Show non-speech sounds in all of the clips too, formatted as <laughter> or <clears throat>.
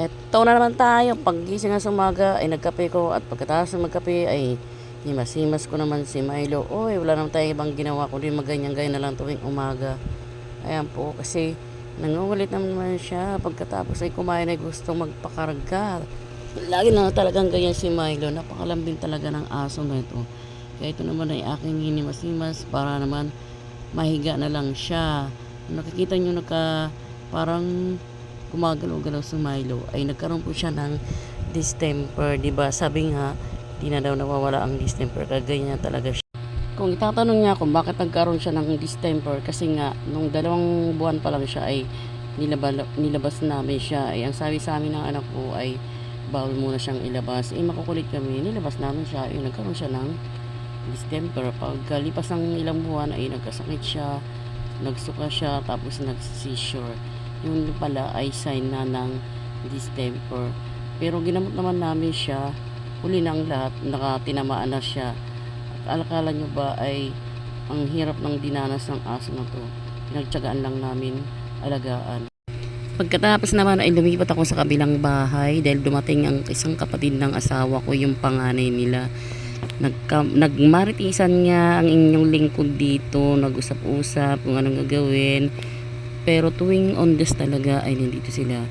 Eto na naman tayo. Paggising sa umaga ay nagkape ko at pagkatapos ng magkape ay himas-himas ko naman si Milo. Oy, wala naman tayong ibang ginawa kundi maganyan-ganyan na lang tuwing umaga. Ayan po kasi nangungulit naman siya pagkatapos ay kumain ay gusto magpakarga. Lagi na talagang ganyan si Milo. Napakalambing talaga ng aso na ito. Kaya ito naman ay aking hinimas-himas para naman mahiga na lang siya. Nakikita nyo naka parang gumagalaw-galaw si Milo ay nagkaroon po siya ng distemper, 'di ba? Sabi nga, di na daw nawawala ang distemper, kaya ganyan talaga siya. Kung itatanong niya kung bakit nagkaroon siya ng distemper, kasi nga, nung dalawang buwan pa lang siya ay nilabas, nilabas namin siya. Ay, ang sabi sa amin ng anak ko ay bawal muna siyang ilabas. Eh, makukulit kami, nilabas namin siya. Eh, nagkaroon siya ng distemper. Pagkalipas ng ilang buwan ay nagkasakit siya, nagsuka siya, tapos nag-seizure. Yun pala ay sign na ng distemper. Pero ginamot naman namin siya, huli ng lahat, nakatinamaan na siya. At alakala nyo ba ay ang hirap ng dinanas ng aso na to. Pinagtsagaan lang namin alagaan. Pagkatapos naman ay lumipat ako sa kabilang bahay dahil dumating ang isang kapatid ng asawa ko, yung panganay nila. Nagka, nagmaritisan nga ang inyong lingkod dito, nag-usap-usap kung anong gagawin. Pero tuwing on this talaga ay nandito sila.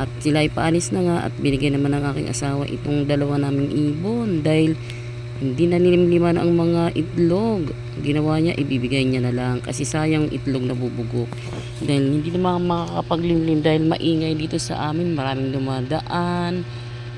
At sila ay paalis na nga at binigyan naman ng aking asawa itong dalawa naming ibon dahil hindi na nilimliman ang mga itlog. Ginawa niya, ibibigay niya na lang kasi sayang itlog na bubugok. Dahil hindi naman makakapaglimlim dahil maingay dito sa amin. Maraming dumadaan,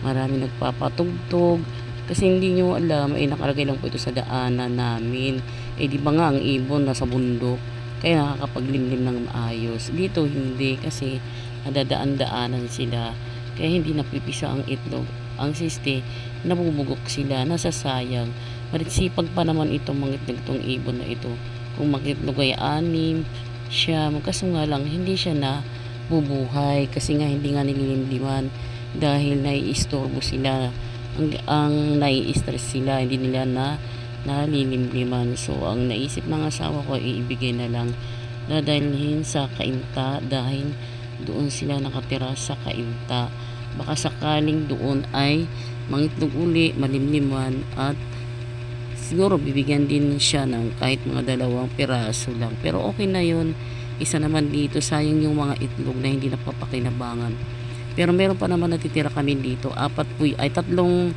maraming nagpapatugtog. Kasi hindi nyo alam, ay nakalagay lang po ito sa daanan namin. Eh di ba nga ang ibon nasa bundok, kaya nakakapaglimlim ng maayos. Dito hindi kasi nadadaan-daanan sila. Kaya hindi napipisa ang itlog. Ang siste, nabubugok sila, nasasayang. Maritsipag pa naman itong mga itlog itong ibon na ito. Kung makitlog ay anim, siya, kaso lang, hindi siya na bubuhay kasi nga hindi nga nililimliman dahil nai-istorbo sila ang, ang nai-stress sila hindi nila na nalilimliman. So ang naisip ng asawa ko ay ibigay na lang dadalhin sa kainta dahil doon sila nakatira sa kainta baka sakaling doon ay mangitlog uli malimliman at siguro bibigyan din siya ng kahit mga dalawang piraso lang. Pero okay na yun. Isa naman dito sayang yung mga itlog na hindi napapakinabangan. Pero meron pa naman natitira kami dito. Apat po, ay tatlong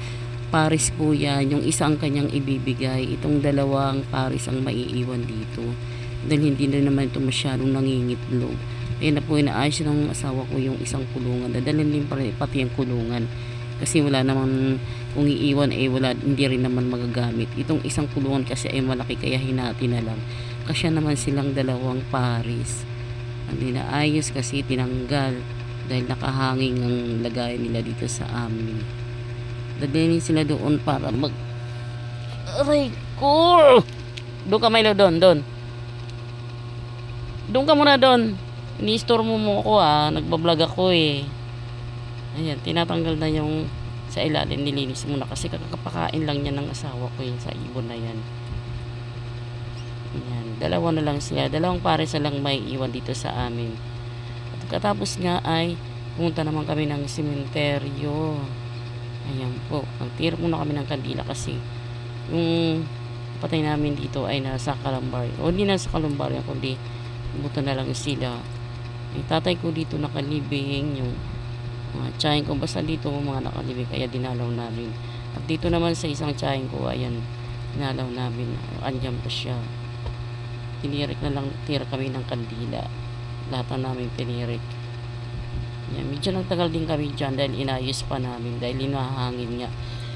paris po yan. Yung isa ang kanyang ibibigay. Itong dalawang paris ang maiiwan dito. Dahil hindi na naman ito masyadong nangingitlog. Kaya na po inaayos ng asawa ko yung isang kulungan. Dadalhin din pati yung kulungan. Kasi wala naman, kung iiwan eh wala, hindi rin naman magagamit. Itong isang kulungan kasi ay malaki kaya hinati na lang. Kasi naman silang dalawang paris. Hindi na ayos kasi tinanggal dahil nakahanging ang lagay nila dito sa amin. Dadalhin sila doon para mag... Aray ko! Doon ka Milo, doon, doon. Doon ka muna doon. Ini-store mo mo ako ah. Nagbablog ako eh. Ayan, tinatanggal na yung sa ilalim nilinis muna kasi kakapakain lang niya ng asawa ko yun sa ibon na yan. Ayan, dalawa na lang sila. Dalawang pares na lang may iwan dito sa amin. At katapos nga ay pumunta naman kami ng sementeryo. Ayan po. Nagtira muna kami ng kandila kasi yung patay namin dito ay nasa Kalambar. O hindi nasa Kalambar yan, kundi buto na lang sila. Yung tatay ko dito nakalibing, yung mga tsahin ko basta dito mga nakalibing kaya dinalaw namin. At dito naman sa isang tsahin ko, ayan, dinalaw namin. Andyan pa siya. Tinirik na lang, tira kami ng kandila. Lahat na namin tinirik. Yan, medyo nagtagal din kami dyan dahil inayos pa namin dahil inahangin nga.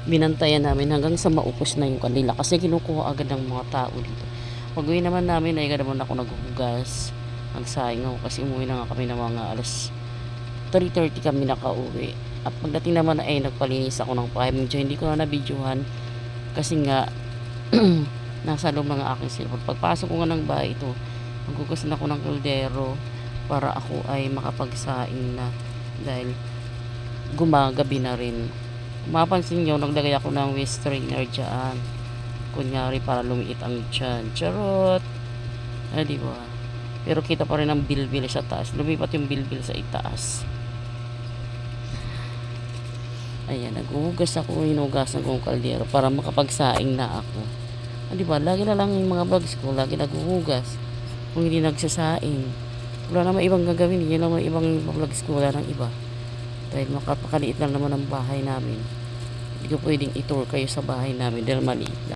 Binantayan namin hanggang sa maupos na yung kandila kasi kinukuha agad ng mga tao dito. Pag uwi naman namin ay agad naman ako naghuhugas. Nagsaing ako kasi umuwi na nga kami ng mga alas 3.30 kami nakauwi. At pagdating naman ay nagpalinis ako ng bahay. Medyo hindi ko na nabidyohan kasi nga <clears throat> nasa loob ng aking cellphone. Pagpasok ko nga ng bahay ito, maghugas na ako ng kaldero para ako ay makapagsaing na dahil gumagabi na rin. Mapansin nyo, naglagay ako ng waist trainer dyan. Kunyari para lumiit ang tiyan. Charot! Ah, di ba? Pero kita pa rin ang bilbil sa taas. Lumipat yung bilbil sa itaas. Ayan, naghuhugas ako, hinugasan ko ang kaldero para makapagsaing na ako. Ah, di ba, lagi na lang yung mga vlogs ko, lagi naghuhugas. Kung hindi nagsasaing. Wala naman ibang gagawin, yun naman ibang vlogs ko, wala nang iba. Dahil makapakaliit lang naman ang bahay namin. Hindi ko pwedeng itour kayo sa bahay namin dahil maliit lang.